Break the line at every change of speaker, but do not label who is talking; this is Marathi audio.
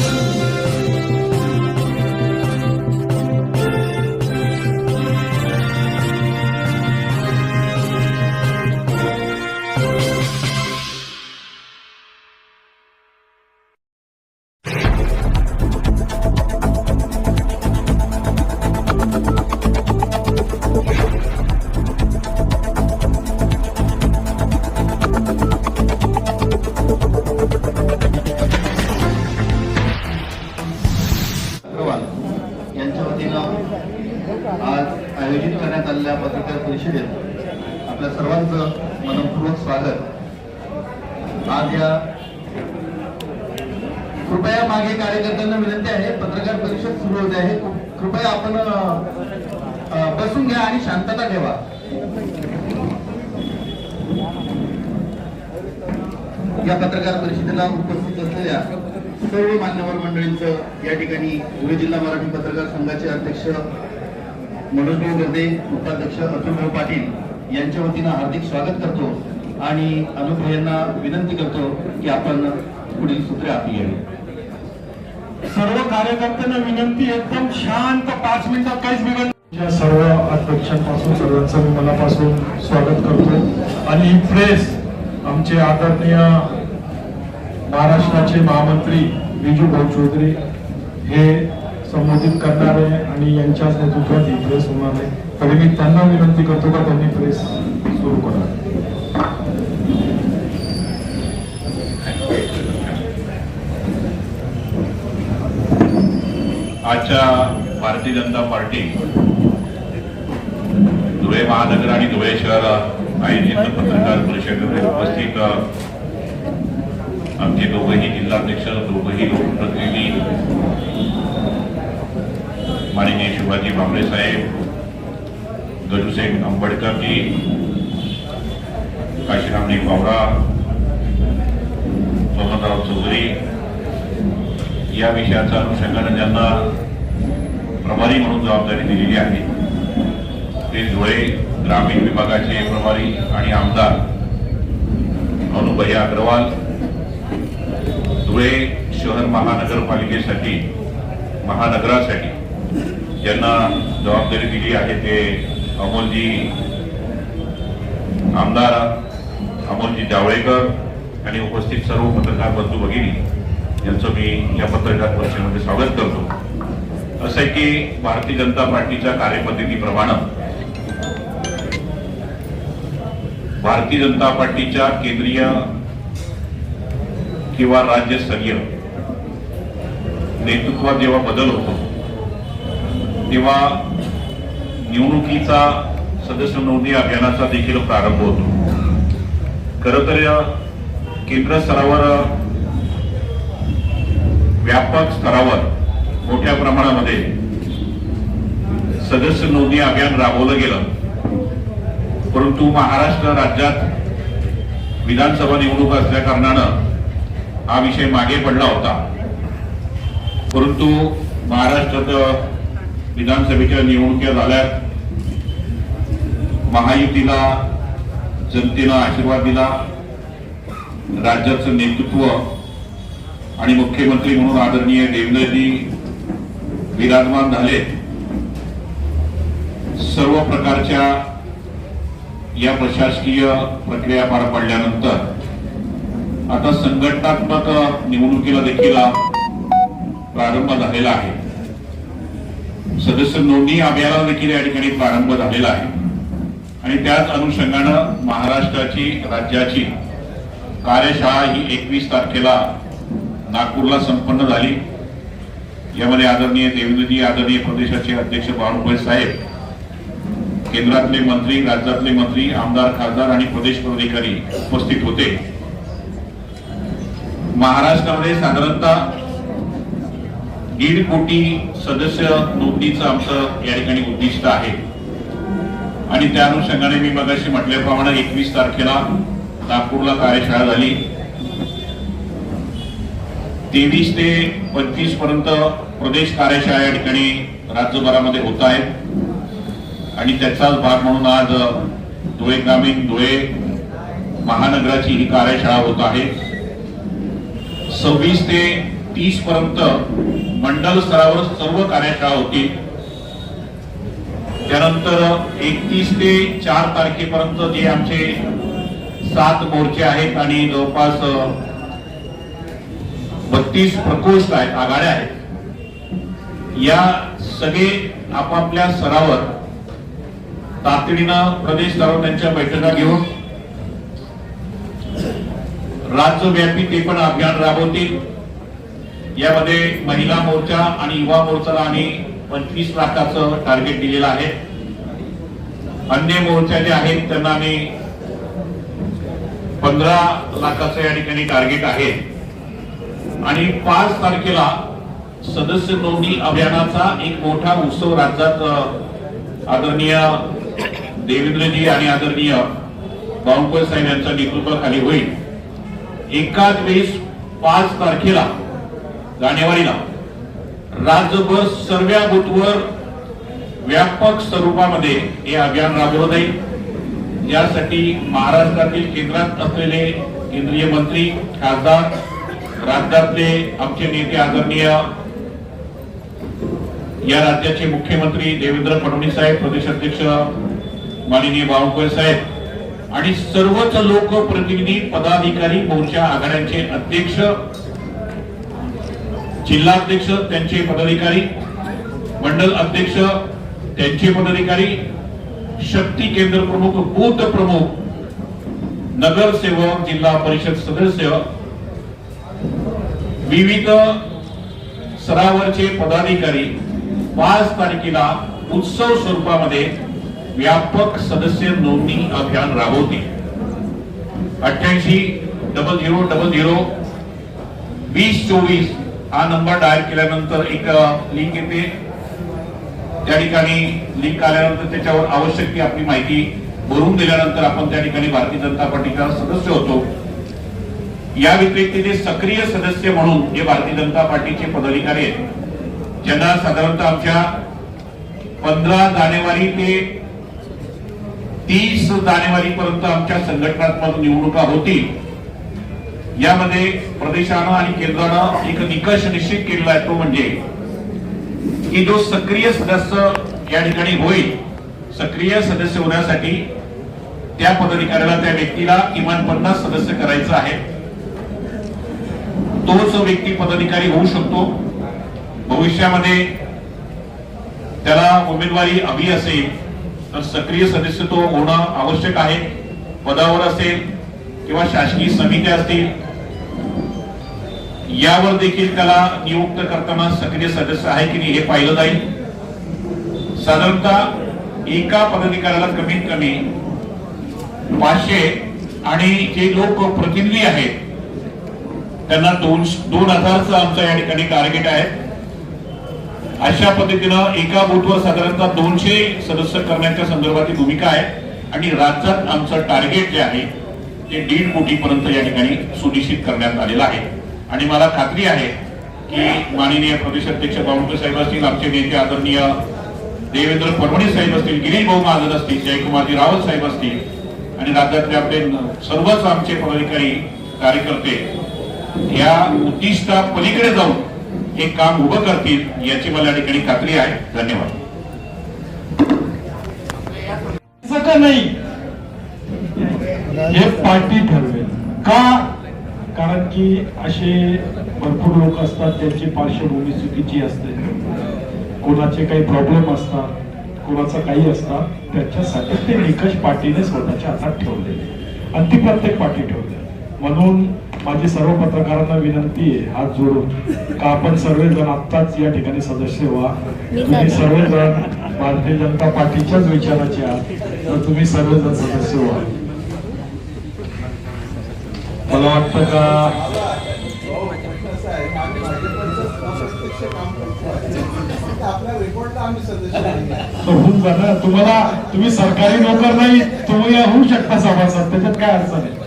अग्रवाल आयोजित करण्यात आलेल्या पत्रकार परिषदेत आपल्या सर्वांचं मनपूर्वक स्वागत. आज या कृपया मागे कार्यकर्त्यांना विनंती आहे पत्रकार परिषद सुरू होते आहे. कृपया आपण बसून घ्या आणि शांतता ठेवा. या पत्रकार परिषदेला उपस्थित असलेल्या सर्व मान्यवर मंडळींचं या ठिकाणी धुळे जिल्हा मराठी पत्रकार संघाचे अध्यक्ष मनोजभाऊ गर्दे उपाध्यक्ष अतुलभाऊ पाटील यांच्या वतीनं हार्दिक स्वागत करतो आणि अनुभव यांना विनंती करतो की आपण पुढील सूत्रे आपली घ्यावी
सर्व कार्यकर्त्यांना विनंती एकदम शांत पाच मिनिटात काहीच बिघड
सर्व अध्यक्षांपासून सर्वांचं मी मनापासून स्वागत करतो. आणि ही प्रेस आमचे आदरणीय महाराष्ट्राचे महामंत्री विजू भाऊ चौधरी हे संबोधित करणारे आणि यांच्याच नेतृत्वात ही प्रेस होणार आहे. तरी मी त्यांना विनंती करतो का त्यांनी प्रेस सुरू करावी?
आजच्या भारतीय जनता पार्टी धुळे महानगर आणि धुळे शहर आयोजित पत्रकार परिषदेमध्ये उपस्थित आमचे दोघंही जिल्हाध्यक्ष दोघंही लोकप्रतिनिधी माननीय शिवाजी भामरे साहेब गजूसेन आंबेडकरजी काशीरामजी बावरा सोमनराव चौधरी या विषयाच्या अनुषंगाने ज्यांना प्रभारी म्हणून जबाबदारी दिलेली आहे. ते धुळे ग्रामीण विभागाचे प्रभारी आणि आमदार अनुभया अग्रवाल धुळे शहर महानगरपालिकेसाठी महानगरासाठी ज्यांना जबाबदारी दिली आहे ते अमोलजी आमदार अमोलजी जावळेकर आणि उपस्थित सर्व पत्रकार बंधू भगिनी यांचं मी या पत्रकार परिषदेमध्ये स्वागत करतो. असं आहे की भारतीय जनता पार्टीच्या कार्यपद्धतीप्रमाणे भारतीय जनता पार्टीच्या केंद्रीय किंवा राज्यस्तरीय नेतृत्वात जेव्हा बदल होतो तेव्हा निवडणुकीचा सदस्य नोंदणी अभियानाचा देखील प्रारंभ होतो. खर तर केंद्र स्तरावर व्यापक स्तरावर मोठ्या प्रमाणामध्ये सदस्य नोंदणी अभियान राबवलं गेलं. परंतु महाराष्ट्र राज्यात विधानसभा निवडणूक असल्या कारणानं हा विषय मागे पडला होता. परंतु महाराष्ट्रात विधानसभेच्या निवडणुका झाल्यात महायुतीला जनतेनं आशीर्वाद दिला. राज्याचं नेतृत्व आणि मुख्यमंत्री म्हणून आदरणीय देवेंद्रजी विराजमान झाले. सर्व प्रकारच्या या प्रशासकीय प्रक्रिया पार पडल्यानंतर आता संघटनात्मक निवडणुकीला देखील प्रारंभ झालेला आहे. सदस्य नोंदणी अभियानाला देखील या ठिकाणी प्रारंभ झालेला आहे. आणि त्याच अनुषंगानं महाराष्ट्राची राज्याची कार्यशाळा ही एकवीस तारखेला नागपूरला संपन्न झाली. यामध्ये आदरणीय देवेंद्रजी आदरणीय प्रदेशाचे अध्यक्ष बाळूभाई साहेब केंद्रातले मंत्री राज्यातले मंत्री आमदार खासदार आणि प्रदेश पदाधिकारी उपस्थित होते. महाराष्ट्रामध्ये साधारणतः दीड कोटी सदस्य नोंदणीचं आमचं या ठिकाणी उद्दिष्ट आहे. आणि त्या अनुषंगाने मी मगाशी म्हटल्याप्रमाणे एकवीस तारखेला नागपूरला कार्यशाळा झाली. तेवीस ते पंचवीसपर्यंत प्रदेश कार्यशाळा या ठिकाणी राज्यभरामध्ये होत आहेत. आणि त्याचाच भाग म्हणून आज धुळे ग्रामीण धुळे महानगराची ही कार्यशाळा होत आहे. सव्वीस ते तीस पर्यंत मंडल स्तरावर सर्व कार्यशाळा होतील त्यानंतर एकतीस ते चार तारखेपर्यंत जे आमचे सात मोर्चे आहेत आणि जवळपास बत्तीस प्रकोष्ठ आहेत आघाड्या आहेत. या सगळे आपापल्या स्तरावर तातडीनं प्रदेश स्तरावर त्यांच्या बैठका घेऊन राज्यव्यापी ते पण अभियान राबवतील. यामध्ये महिला मोर्चा आणि युवा मोर्चाला आम्ही पंचवीस लाखाचं टार्गेट दिलेलं आहे. अन्य मोर्चा जे आहेत त्यांना आम्ही पंधरा लाखाचं या ठिकाणी टार्गेट आहे. आणि पाच तारखेला सदस्य नोंदणी अभियानाचा एक मोठा उत्सव राज्यात आदरणीय देवेंद्रजी आणि आदरणीय बावनकुळे साहेब यांच्या नेतृत्वाखाली होईल. एकाच वेळेस पाच तारखेला जानेवारीला राज्यभर सर्व बूथवर व्यापक स्वरूपामध्ये हे अभियान राबवलं जाईल यासाठी महाराष्ट्रातील केंद्रात असलेले केंद्रीय मंत्री खासदार राज्यातले आमचे नेते आदरणीय या राज्याचे मुख्यमंत्री देवेंद्र फडणवीस साहेब प्रदेश अध्यक्ष माननीय बावनकुळे साहेब आणि सर्वच लोकप्रतिनिधी पदाधिकारी मोर्चा आघाड्यांचे अध्यक्ष जिल्हाध्यक्ष त्यांचे पदाधिकारी मंडल अध्यक्ष त्यांचे पदाधिकारी शक्ती केंद्र प्रमुख बूथ प्रमुख नगरसेवक जिल्हा परिषद सदस्य विविध स्तरावरचे पदाधिकारी पाच तारखेला उत्सव स्वरूपामध्ये व्यापक सदस्य नोंदणी अभियान राबवतील अठ्ठ्याऐंशी डबल झिरो डबल झिरो वीस चोवीस हा नंबर डायल केल्यानंतर एक लिंक येते. त्या ठिकाणी लिंक आल्यानंतर त्याच्यावर आवश्यक ती आपली माहिती भरून दिल्यानंतर आपण त्या ठिकाणी भारतीय जनता पार्टीचा सदस्य होतो. या व्यतिरिक्त जे सक्रिय सदस्य म्हणून जे भारतीय जनता पार्टीचे पदाधिकारी आहेत ज्यांना साधारणतः आमच्या पंधरा जानेवारी ते तीस जानेवारी पर्यंत आमच्या संघटनात्मक निवडणुका होतील यामध्ये प्रदेशानं आणि केंद्रानं एक निकष निश्चित केलेला आहे तो म्हणजे की जो सक्रिय सदस्य या ठिकाणी होईल सक्रिय सदस्य होण्यासाठी त्या पदाधिकाऱ्याला त्या व्यक्तीला किमान पन्नास सदस्य करायचं आहे. तोच व्यक्ती पदाधिकारी होऊ शकतो. भविष्यामध्ये त्याला उमेदवारी हवी असेल तर सक्रिय सदस्य तो होणं आवश्यक आहे. पदावर असेल किंवा शासकीय समित्या असतील यावर देखील त्याला नियुक्त करताना सक्रिय सदस्य आहे की नाही हे पाहिलं जाईल. साधारणतः एका पदाधिकाऱ्याला कमीत कमी पाचशे आणि जे लोक प्रतिनिधी आहेत त्यांना दोन दोन हजारचं आमचं या ठिकाणी टार्गेट आहे. अशा पद्धतीनं एका बूथवर साधारणतः दोनशे सदस्य करण्याच्या संदर्भातील भूमिका आहे. आणि राज्यात आमचं टार्गेट जे आहे ते दीड कोटीपर्यंत या ठिकाणी सुनिश्चित करण्यात आलेलं आहे. आणि मला खात्री आहे की माननीय प्रदेशाध्यक्ष बावनकुळे साहेब असतील आमचे नेते आदरणीय देवेंद्र फडणवीस साहेब असतील गिरीश भाऊ महाजन असतील जयकुमारजी रावत साहेब असतील आणि राज्यातले आपले सर्वच आमचे पदाधिकारी कार्यकर्ते या उद्दिष्टा पलीकडे जाऊन हे काम उभं करतील याची मला या ठिकाणी खात्री आहे. धन्यवाद.
नाही? हे पार्टी ठरवेल. का कारण की असे भरपूर लोक असतात त्यांची पार्श्वभूमी चुकीची असते. कोणाचे काही प्रॉब्लेम असतात कोणाचं काही असतात त्याच्यासाठी ते निकष पार्टीने स्वतःच्या हातात ठेवलेले आणि ती प्रत्येक पार्टी ठेवते. म्हणून माझी सर्व पत्रकारांना विनंती आहे हात जोडून का आपण सर्वजण आत्ताच या ठिकाणी सदस्य व्हा. तुम्ही सर्वजण भारतीय जनता पार्टीच्याच विचाराचे आहात. तर तुम्ही सर्वजण सदस्य व्हा. मला वाटतं का होऊन जा तुम्हाला तुम्ही सरकारी नोकर नाही तुम्ही होऊ शकता सभासद त्याच्यात काय अडचण आहे?